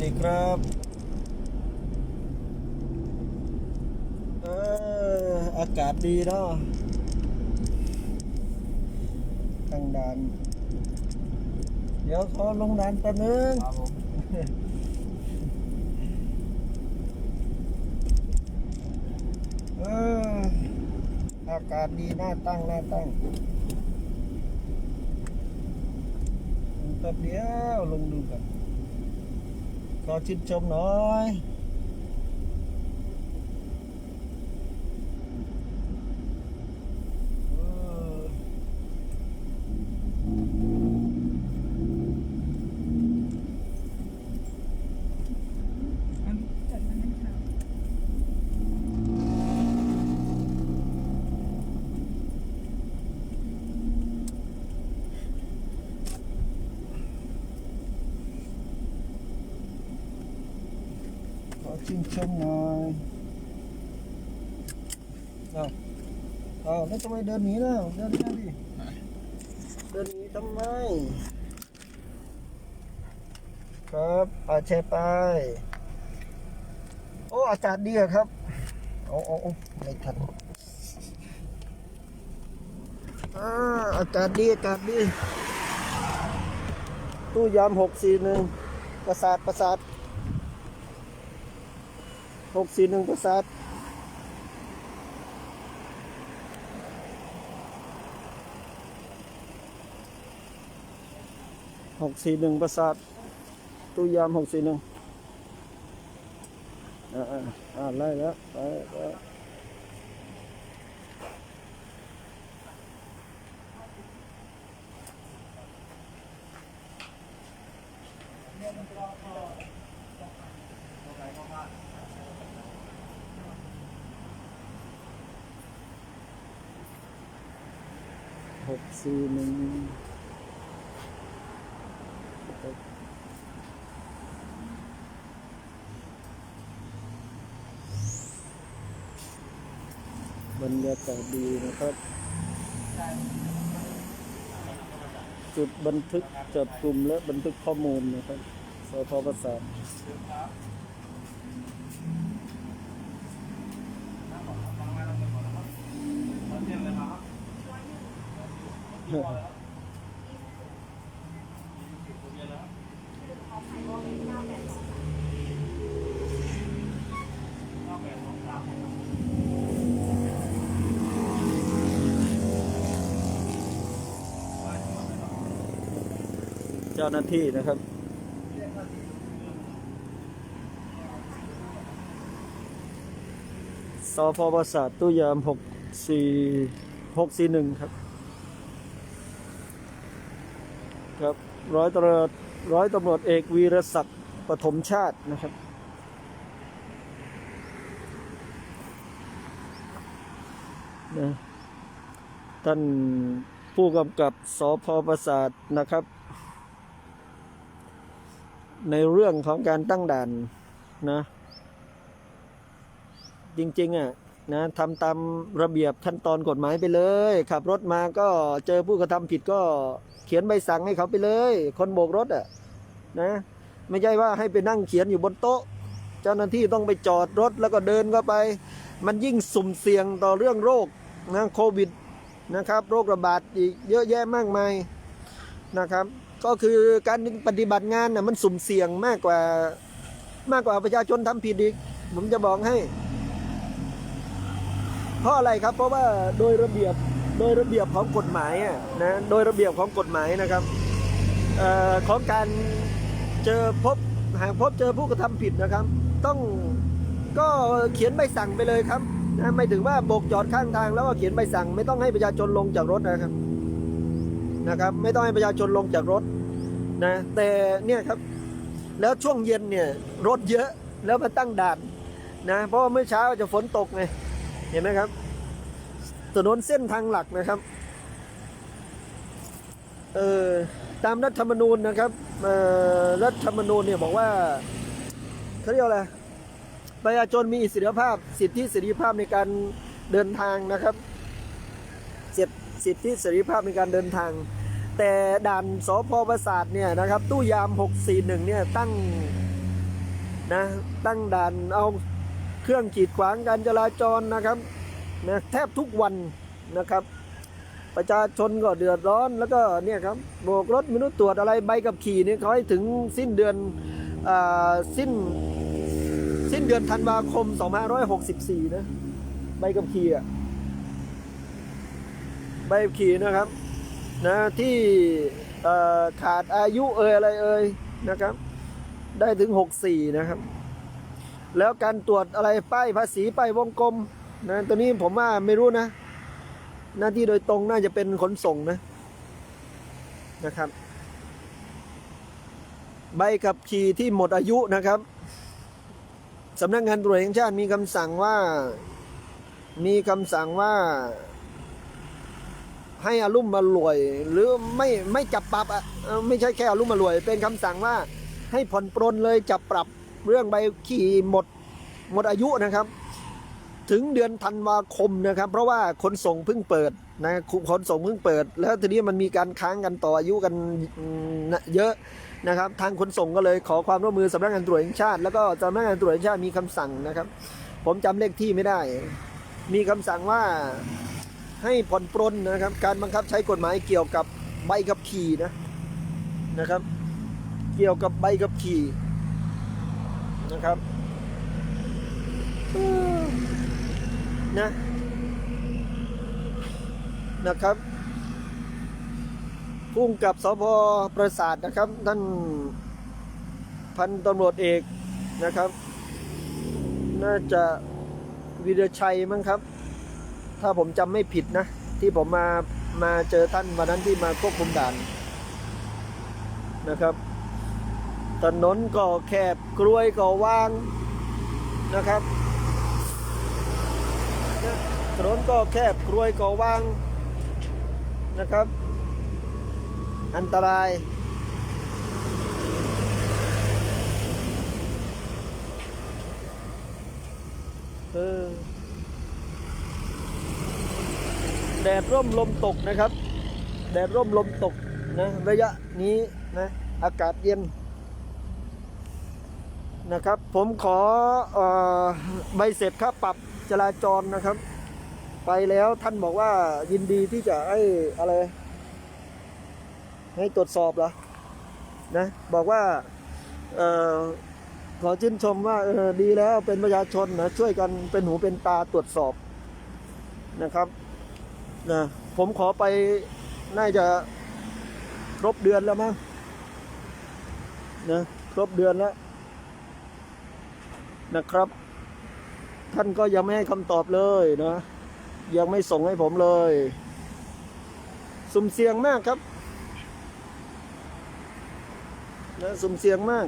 ดีครับเอออากาศดีเนาะตั้งด่าน เดี๋ยวขอลงด่านแป๊บนึงครับผมเอออากาศดีน่าตั้งน่าตั้งแป๊บเดียวลงดูกัน ขอชื่นชมหน่อยเออ จดมานั่นค่ะ ขอ ชื่นชมหน่อยเอาเอาแล้วทำไมเดินหนีแล่ะเดินหน้าดิเดินหนีทำไม ครับอาแชร์ไป โอ้อากาศดีอะครับโอ้โอ้โอ้ไม่ทันอาอากาศดีอากาศดี ตู้ยามหกสี่หนึ่งประสาทประสาท หกสี่หนึ่งประสาทหกสี่หนึ่งประสาทตู้ยามหกสี่หนึ่งอ่าอ่าไล่แล้วไปไป หกสี่หนึ่งบรรยากาศดีนะครับ จุดบันทึกจับกลุ่มและบันทึกข้อมูลนะครับสพประสาน เจ้าหน้าที่นะครับสพประสาทตู้ยามหกสี่หกสี่หนึ่งครับ ค ร้อยตำรวจร้อยตำรวจเอกวีรศักดิ์ปฐมชาตินะครับ นะท่านผู้กำกับสพประสาทนะครับ ในเรื่องของการตั้งด่านนะ จริง ๆ อะ นะทำตามระเบียบขั้นตอนกฎหมายไปเลย ขับรถมาก็เจอผู้กระทำผิดก็เขียนใบสั่งให้เขาไปเลย คนโบกรถอะนะไม่ใช่ว่าให้ไปนั่งเขียนอยู่บนโต๊ะ เจ้าหน้าที่ต้องไปจอดรถแล้วก็เดินเข้าไป มันยิ่งสุ่มเสี่ยงต่อเรื่องโรคนะโควิดนะครับ โรคระบาดอีกเยอะแยะมากมายนะครับ ก็คือการปฏิบัติงานน่ะมันสุ่มเสี่ยงมากกว่ามากกว่าประชาชนทำผิดอีก ผมจะบอกให้ เพราะอะไรครับเพราะว่าโดยระเบียบโดยระเบียบของกฎหมายนะโดยระเบียบของกฎหมายนะครับออของการเจอพบหากพบเจอผู้กระทำผิดนะครับ ต้องก็เขียนใบสั่งไปเลยครับนะไม่ถึงว่าโบกจอดข้างทางแล้วก็เขียนใบสั่ง ไม่ต้องให้ประชาชนลงจากรถนะครับนะครับ ไม่ต้องให้ประชาชนลงจากรถนะแต่เนี่ยครับแล้วช่วงเย็นเนี่ยรถเยอะแล้วมาตั้งด่านนะเพราะว่าเมื่อเช้าจะฝนตกไง เห็นไหมครับถนนเส้นทางหลักนะครับเอ่อตามรัฐธรรมนูญนะครับเอ่อรัฐธรรมนูญเนี่ยบอกว่าเขาเรียกอะไรประชาชนมีอิสรภาพ สิทธิเสรีภาพในการเดินทางนะครับสิทธิสิทธิเสรีภาพในการเดินทาง แต่ด่านสพประสาทเนี่ยนะครับ ตู้ยาม 641เนี่ยตั้งนะตั้งด่านเอา เครื่องกีดขวางการจราจรนะครับนะแทบทุกวันนะครับ ประชาชนก็เดือดร้อนแล้วก็เนี่ยครับโบกรถไม่รู้ตรวจอะไรใบกับขี่เนี่ยเขาให้ถึงสิ้นเดือนอาสิ้นสิ้นเดือนธันวาคม 2564 นะ ใบกับขี่อะใบขับขี่นะครับนะที่ขาดอายุเอ่ยอะไรเอ่ยนะครับ ได้ถึง 64 นะครับ แล้วการตรวจอะไรป้ายภาษีป้ายวงกลมนะตัวนี้ผมว่าไม่รู้นะ หน้าที่โดยตรงน่าจะเป็นขนส่งนะนะครับ ใบขับขี่ที่หมดอายุนะครับสำนักงานตรวจแห่งชาติมีคำสั่งว่ามีคำสั่งว่า ให้อารุ่มมารวย หรือไม่ไม่จับปรับอะไม่ใช่แค่อารุ่มมารวย เป็นคำสั่งว่าให้ผ่อนปรนเลยจับปรับ เรื่องใบขี่หมดหมดอายุนะครับ ถึงเดือนธันวาคมนะครับ เพราะว่าขนส่งเพิ่งเปิดนะขนส่งเพิ่งเปิด แล้วทีนี้มันมีการค้างกันต่ออายุกันเยอะนะครับ ทางขนส่งก็เลยขอความร่วมมือสำนักงานตรวจแห่งชาติ แล้วก็สำนักงานตรวจแห่งชาติมีคำสั่งนะครับ ผมจำเลขที่ไม่ได้ มีคำสั่งว่าให้ผ่อนปรนนะครับ การบังคับใช้กฎหมายเกี่ยวกับใบขับขี่นะนะครับ เกี่ยวกับใบขับขี่ นะครับนะนะครับพุ่งกับสพประสาทนะครับท่านพันตำรวจเอกนะครับ น่าจะวิรชัยมั้งครับ ถ้าผมจำไม่ผิดนะ ที่ผมมามาเจอท่านวันนั้นที่มาควบคุมด่านนะครับ ถนนก็แคบกลวยก็ว่างนะครับ ถนนก็แคบกลวยก็ว่างนะครับ อันตรายเออแดดร่มลมตกนะครับ แดดร่มลมตกนะระยะนี้นะอากาศเย็น นะครับ ผมขออใบเสร็จค่าปรับจราจรนะครับ ไปแล้วท่านบอกว่ายินดีที่จะให้อะไร ให้ตรวจสอบเหรอนะบอกว่าออขอชื่นชมว่าเออดีแล้วเป็นประชาชนนะช่วยกันเป็นหูเป็นตาตรวจสอบนะครับนะผมขอไปน่าจะครบเดือนแล้วมั้งนะครบเดือนแล้ว นะครับ ท่านก็ยังไม่ให้คำตอบเลยนะ ยังไม่ส่งให้ผมเลย สุ่มเสี่ยงมากครับนะสุ่มเสี่ยงมาก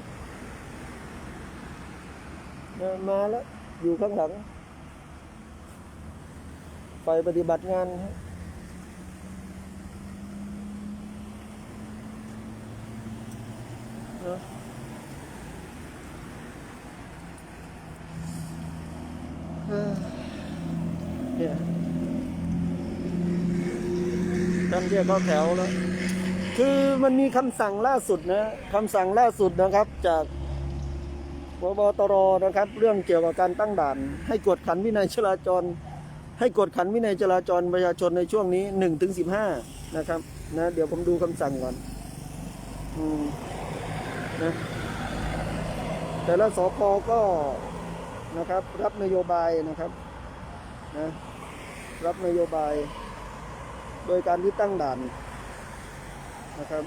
นะมาแล้ว อยู่ข้างหลัง ไปปฏิบัติงานฮะนะเอ้อ เนี่ยท่านเรียกเข้าแถวแล้ว คือมันมีคำสั่งล่าสุดนะคำสั่งล่าสุดนะครับ จากพบตรนะครับ เรื่องเกี่ยวกับการตั้งด่าน ให้กวดขันวินัยจราจร ให้กวดขันวินัยจราจรประชาชนในช่วงนี้หนึ่งถึงสิบห้านะครับนะเดี๋ยวผมดูคำสั่งก่อนอืมนะแต่ละสพก็นะครับ รับนโยบายนะครับ นะรับนโยบาย โดยการที่ตั้งด่านนะครับ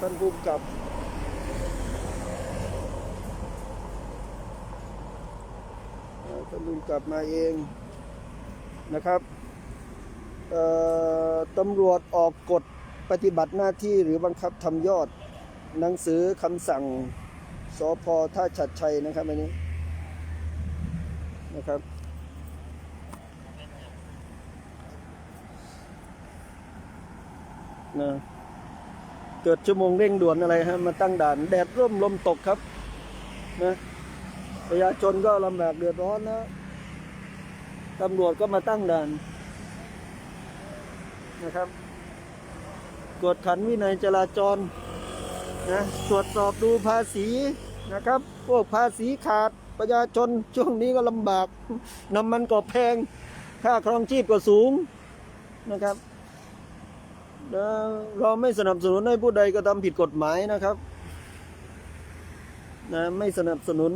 ท่านผู้กำกับท่านผู้กำกับมาเองนะครับ ตำรวจออกกฎปฏิบัติหน้าที่หรือบังคับทำยอด หนังสือคำสั่งสพท่าชัดชัยนะครับอันนี้นะครับนะเกิดชั่วโมงเร่งด่วนอะไรฮะมาตั้งด่านแดดร่มลมตกครับนะประชาชนก็ลำบากเดือดร้อนนะตำรวจก็มาตั้งด่าน นะครับกวดขันวินัยจราจรนะตรวจสอบดูภาษีนะครับ พวกภาษีขาดประชาชนช่วงนี้ก็ลำบากน้ำมันก็แพง ค่าครองชีพก็สูงนะครับเราไม่สนับสนุนให้ผู้ใดกระทำผิดกฎหมายนะครับนะไม่สนับสนุน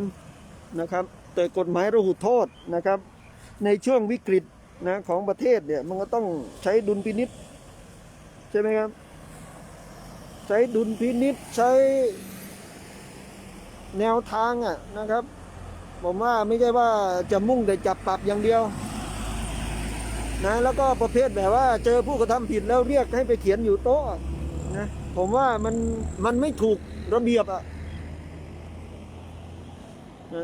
นะครับ แต่กฎหมายระหุโทษนะครับ ในช่วงวิกฤต นะของประเทศเนี่ยมันก็ต้องใช้ดุลพินิษใช่ไหมครับ ใช้ดุลพินิษใช้แนวทางอะนะครับผมว่าไม่ใช่ว่าจะมุ่งแต่จับปรับอย่างเดียวนะแล้วก็ประเภทแบบว่าเจอผู้กระทำผิดแล้วเรียกให้ไปเขียนอยู่โต๊ะนะผมว่ามันมันไม่ถูกระเบียบอะ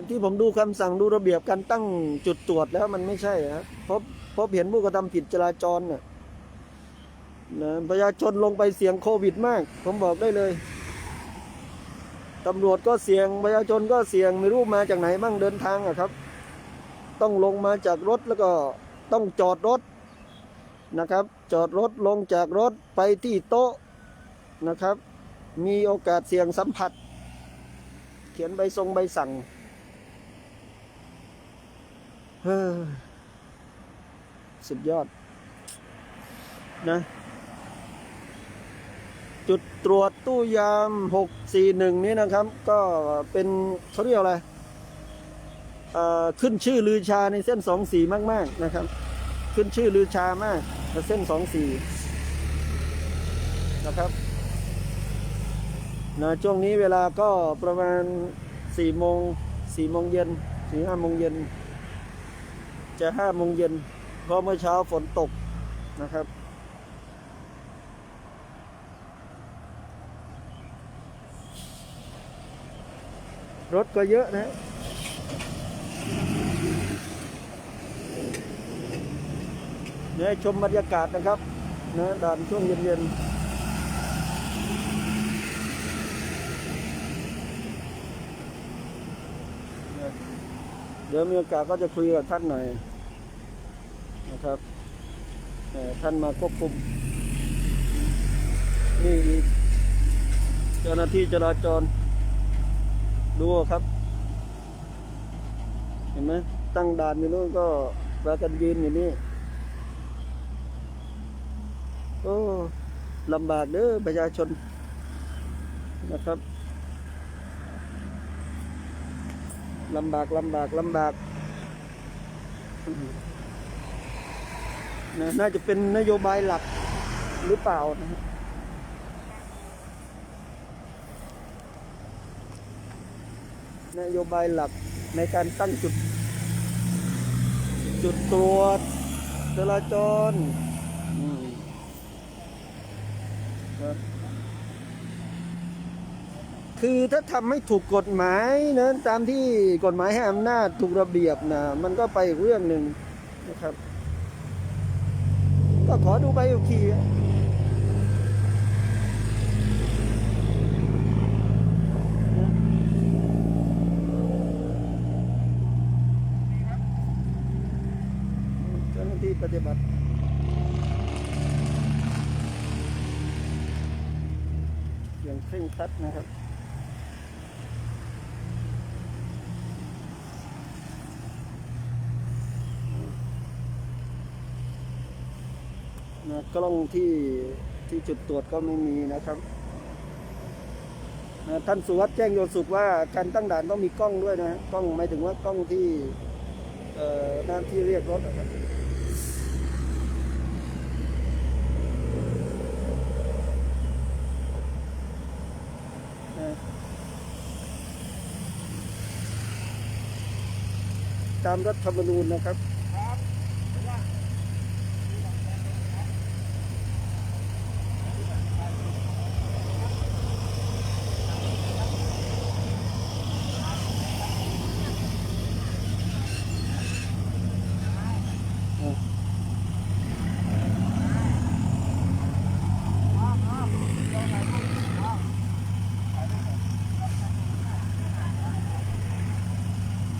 ที่ผมดูคำสั่งดูระเบียบการตั้งจุดตรวจแล้วมันไม่ใช่นะพบ พบเห็นผู้กระทำผิดจราจรน่ะนะประชาชนลงไปเสี่ยงโควิดมาก ผมบอกได้เลยตำรวจก็เสี่ยงประชาชนก็เสี่ยงไม่รู้มาจากไหนบ้างเดินทางอะครับ ต้องลงมาจากรถแล้วก็ต้องจอดรถนะครับ จอดรถลงจากรถไปที่โต๊ะนะครับ มีโอกาสเสี่ยงสัมผัส เขียนใบทรงใบสั่งเฮ้อ สุดยอด นะ จุดตรวจตู้ยาม 641 นี้นะครับ ก็เป็นเขาเรียกอะไรขึ้นชื่อลือชาในเส้น 24 มาก ๆ นะครับ ขึ้นชื่อลือชามากในเส้น 24 นะครับนะช่วงนี้เวลาก็ประมาณ4โมง4โมงเย็นถึง5โมงเย็นจะ5โมงเย็น เพราะเมื่อเช้าฝนตกนะครับ รถก็เยอะนะเนี่ยชมบรรยากาศนะครับนะด่านช่วงเย็นๆเดี๋ยวมีโอกาสก็จะคุยกับท่านหน่อย นะครับท่านมาควบคุมนี่เจ้าหน้าที่จราจรดูครับ เห็นไหมตั้งด่านอยู่นู้นก็ปรากันยืนอยู่นี่โอ้ลำบากเด้อประชาชนนะครับลำบากลำบากลำบาก นะน่าจะเป็นนโยบายหลักหรือเปล่านะนโยบายหลักในการตั้งจุด จุดตรวจจราจรคือถ้าทำให้ถูกกฎหมายนะตามที่กฎหมายให้อำนาจถูกระเบียบนะมันก็ไปอีกเรื่องหนึ่งนะครับ ก็ขอดูใบขับขี่อะเจ้าหน้าที่ปฏิบัติอย่างเคร่งครัดนะครับ กล้องที่ที่จุดตรวจก็ไม่มีนะครับท่านสุวัสด์แจ้งโยสุขว่าการตั้งด่านต้องมีกล้องด้วยนะกล้องหมายถึงว่ากล้องที่เอ่อด้าที่เรียกรถนะครับตามรัฐธรรมนูญนะครับ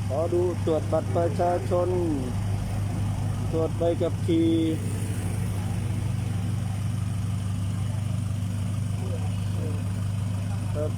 ขอดู ตรวจบัตรประชาชน ตรวจใบกับขี่ครับ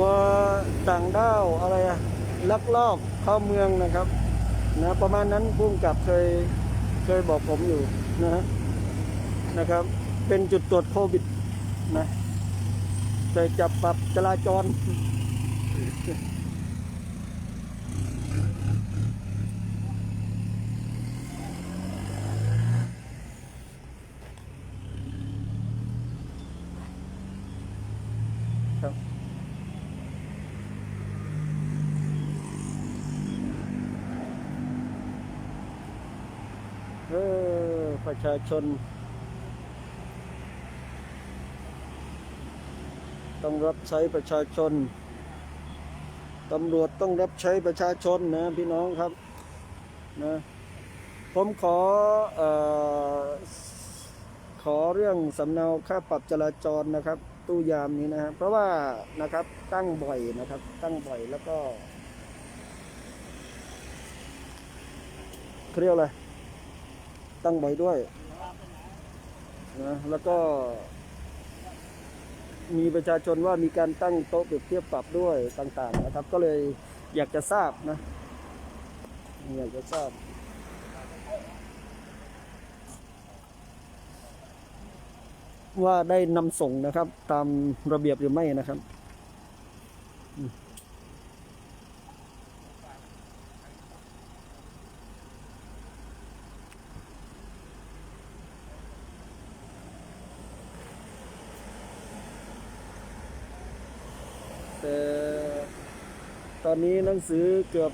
ว่า ต่างด้าวอะไรอะลักลอบเข้าเมืองนะครับนะประมาณนั้นพุ่งกับเคยเคยบอกผมอยู่นะนะครับ เป็นจุดตรวจโควิดนะเคยจับปรับจราจร ครับ เออประ ชาชน ต้องรับใช้ประชาชนตำรวจต้องรับใช้ประชาชนนะพี่น้องครับนะผมขออขอเรื่องสำเนาค่าปรับจราจรนะครับ ตู้ยามนี้นะฮะเพราะว่านะครับตั้งบ่อยนะครับ ตั้งบ่อยแล้วก็เขาเรียกอะไร ตั้งบ่อยด้วยนะแล้วก็ มีประชาชนว่ามีการตั้งโต๊ะเปรียบเทียบปรับด้วยต่างๆนะครับ ก็เลยอยากจะทราบนะ อยากจะทราบว่าได้นำส่งนะครับ ตามระเบียบหรือไม่นะครับ แต่ตอนนี้หนังสือเกือบ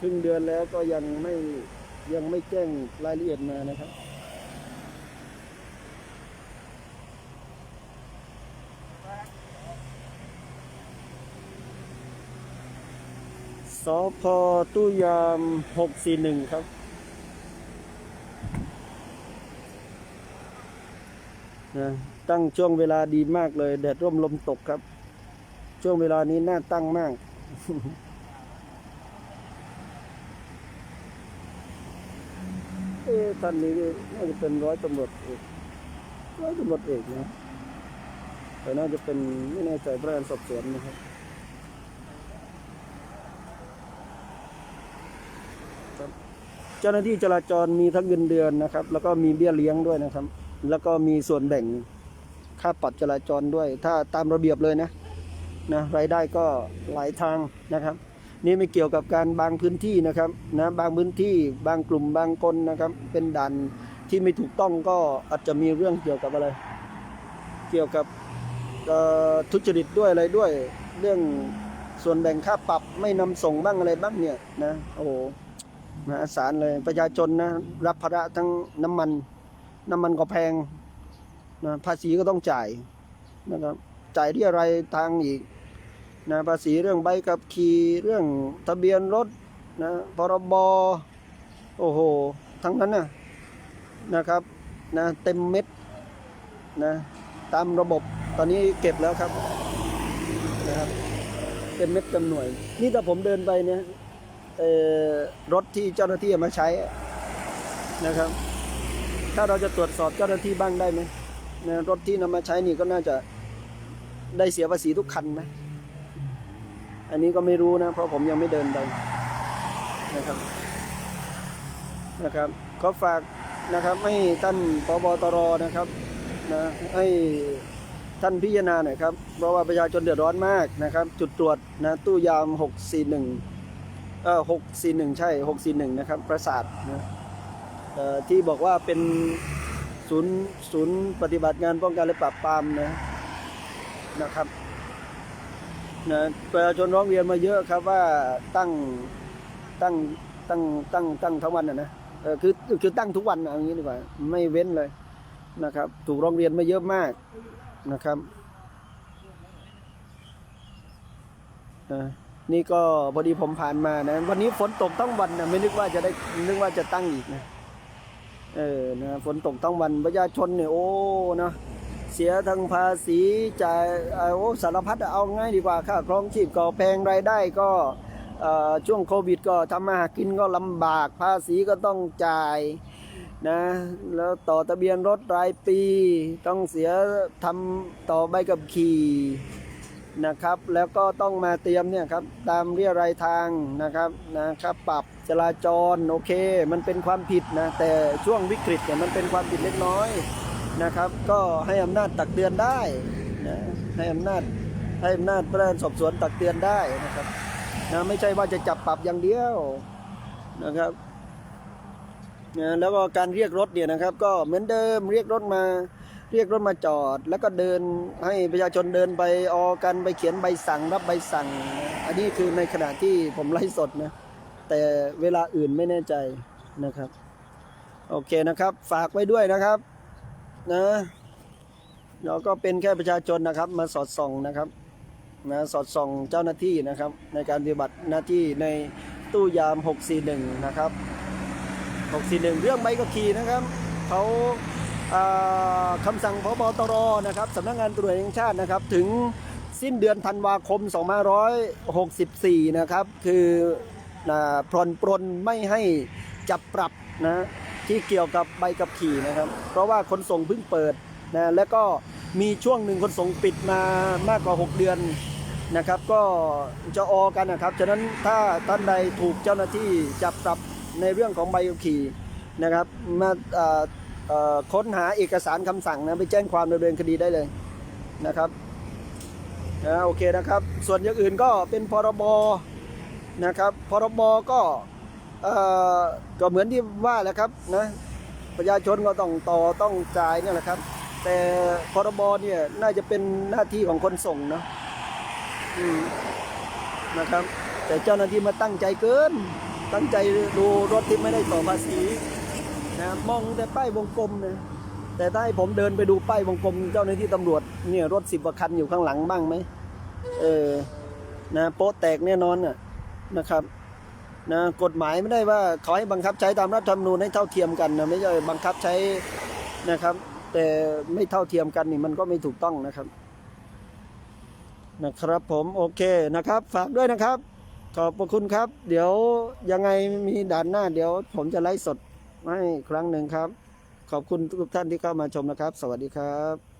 ครึ่งเดือนแล้วก็ยังไม่ยังไม่แจ้งรายละเอียดมานะครับ สพตู้ยาม 641 ครับ ตั้งช่วงเวลาดีมากเลย แดดร่มลมตกครับ ช่วงเวลานี้น่าตั้งมาก เอ๊ท่านนี้น่าจะเป็นร้อยตำรวจเอกร้อยตำรวจเอกนะแต่น่าจะเป็นไม่แน่ใจพนักงานสอบสวนนะครับเจ้าหน้าที่จราจรมีทั้งเงินเดือนนะครับ แล้วก็มีเบี้ยเลี้ยงด้วยนะครับ แล้วก็มีส่วนแบ่งค่าปรับจราจรด้วย ถ้าตามระเบียบเลยนะ นะรายได้ก็หลายทางนะครับ นี่ไม่เกี่ยวกับการบางพื้นที่นะครับนะบางพื้นที่บางกลุ่มบางคนนะครับ เป็นด่านที่ไม่ถูกต้องก็อาจจะมีเรื่องเกี่ยวกับอะไร เกี่ยวกับทุจริตด้วยอะไรด้วย เรื่องส่วนแบ่งค่าปรับไม่นำส่งบ้างอะไรบ้างเนี่ยนะโอ้โหมหาศาลเลยประชาชนนะรับภาระทั้งน้ำมัน น้ำมันก็แพงนะภาษีก็ต้องจ่ายนะครับจ่ายที่อะไรทางอีก นะภาษีเรื่องใบขับขี่เรื่องทะเบียนรถนะพรบโอ้โห ทั้งนั้นนะนะครับนะเต็มเม็ดนะตามระบบตอนนี้เก็บแล้วครับนะครับเต็มเม็ดเต็มหน่วย นี่ถ้าผมเดินไปเนี่ยรถที่เจ้าหน้าที่เอามาใช้นะครับ ถ้าเราจะตรวจสอบเจ้าหน้าที่บ้างได้ไหมนะรถที่นำมาใช้นี่ก็น่าจะได้เสียภาษีทุกคันไหม อันนี้ก็ไม่รู้นะ เพราะผมยังไม่เดินไปนะครับนะครับขอฝากนะครับให้ท่านปบตรนะครับนะให้ท่านพิจารณาหน่อยครับ เพราะว่าประชาชนเดือดร้อนมากนะครับ จุดตรวจนะตู้ยาม 641เออหกสี่หนึ่งใช่หกสี่หนึ่งนะครับ ประสาทนะเอ่อที่บอกว่าเป็นศูนย์ศูนย์ปฏิบัติงานป้องกันและปราบปรามนะนะครับ นะประชาชนร้องเรียนมาเยอะครับว่าตั้งตั้งตั้งตั้งตั้งทั้งวันนะนะเออคือคือตั้งทุกวันนะเอางี้ดีกว่าไม่เว้นเลยนะครับ ถูกร้องเรียนมาเยอะมากนะครับนะนี่ก็พอดีผมผ่านมานะ วันนี้ฝนตกทั้งวันนะไม่นึกว่าจะได้นึกว่าจะตั้งอีกนะเออนะฝนตกทั้งวันประชาชนเนี่ยโอ้นะ เสียทั้งภาษีจ่ายโอ้สารพัดเอาง่ายดีกว่าค่าครองชีพก็แพงรายได้ก็ช่วงโควิดก็ทำมาหากินก็ลำบากภาษีก็ต้องจ่ายนะแล้วต่อทะเบียนรถรายปี ต้องเสียทำต่อใบกับขี่นะครับ แล้วก็ต้องมาเตรียมเนี่ยครับตามเรียรายทางนะครับนะครับปรับจราจรโอเค มันเป็นความผิดนะแต่ช่วงวิกฤตเนี่ยมันเป็นความผิดเล็กน้อย นะครับ ก็ให้อำนาจตักเตือนได้นะให้อำนาจให้อำนาจพนักงานสอบสวนตักเตือนได้นะครับนะไม่ใช่ว่าจะจับปรับอย่างเดียวนะครับนะแล้วก็การเรียกรถเนี่ยนะครับ ก็เหมือนเดิมเรียกรถมา เรียกรถมาจอด แล้วก็เดินให้ประชาชนเดินไปออกันไปเขียนใบสั่งรับใบสั่ง อันนี้คือในขณะที่ผมไลฟ์สดนะแต่เวลาอื่นไม่แน่ใจนะครับ โอเคนะครับ ฝากไว้ด้วยนะครับ นะเราก็เป็นแค่ประชาชนนะครับ มาสอดส่องนะครับนะสอดส่องเจ้าหน้าที่นะครับ ในการปฏิบัติหน้าที่ในตู้ยาม 641 นะครับ 641 เรื่องใบขับขี่นะครับเขาคำสั่งพบตรนะครับสำนักงานตรวจแห่งชาตินะครับ ถึงสิ้นเดือนธันวาคม 2564 นะครับ คืออ่าผ่อนปรนไม่ให้จับปรับนะ ที่เกี่ยวกับใบขับขี่นะครับ เพราะว่าขนส่งเพิ่งเปิดนะและก็มีช่วงหนึ่งขนส่งปิดมามากกว่า 6 เดือนนะครับ ก็จะออกันนะครับฉะนั้นถ้าท่านใดถูกเจ้าหน้าที่จับปรับในเรื่องของใบขับขี่นะครับมาค้นหาเอกสารคำสั่งนะไปแจ้งความดำเนินคดีได้เลยนะครับนะโอเคนะครับ ส่วนอย่างอื่นก็เป็นพรบนะครับ พรบก็ ก็เหมือนที่ว่าแหละครับนะประชาชนก็ต้องต่อต้องจ่ายเนี่ยแหละครับ แต่พรบเนี่ยน่าจะเป็นหน้าที่ของคนส่งเนาะนะครับ แต่เจ้าหน้าที่มาตั้งใจเกิน ตั้งใจดูรถที่ไม่ได้ต่อภาษีนะมองแต่ป้ายวงกลมนะแต่ถ้าให้ผมเดินไปดูป้ายวงกลม เจ้าหน้าที่ตำรวจเนี่ยรถสิบกว่าคันอยู่ข้างหลังบ้างไหมเออนะโป๊ะแตกแน่นอนน่ะนะครับ นะกฎหมายไม่ได้ว่าขอให้บังคับใช้ตามรัฐธรรมนูญให้เท่าเทียมกันนะไม่ใช่บังคับใช้นะครับ แต่ไม่เท่าเทียมกันนี่มันก็ไม่ถูกต้องนะครับนะครับผมโอเคนะครับ ฝากด้วยนะครับ ขอบพระคุณครับ เดี๋ยวยังไงมีด่านหน้า เดี๋ยวผมจะไลฟ์สดให้ครั้งหนึ่งครับ ขอบคุณทุกท่านที่เข้ามาชมนะครับ สวัสดีครับ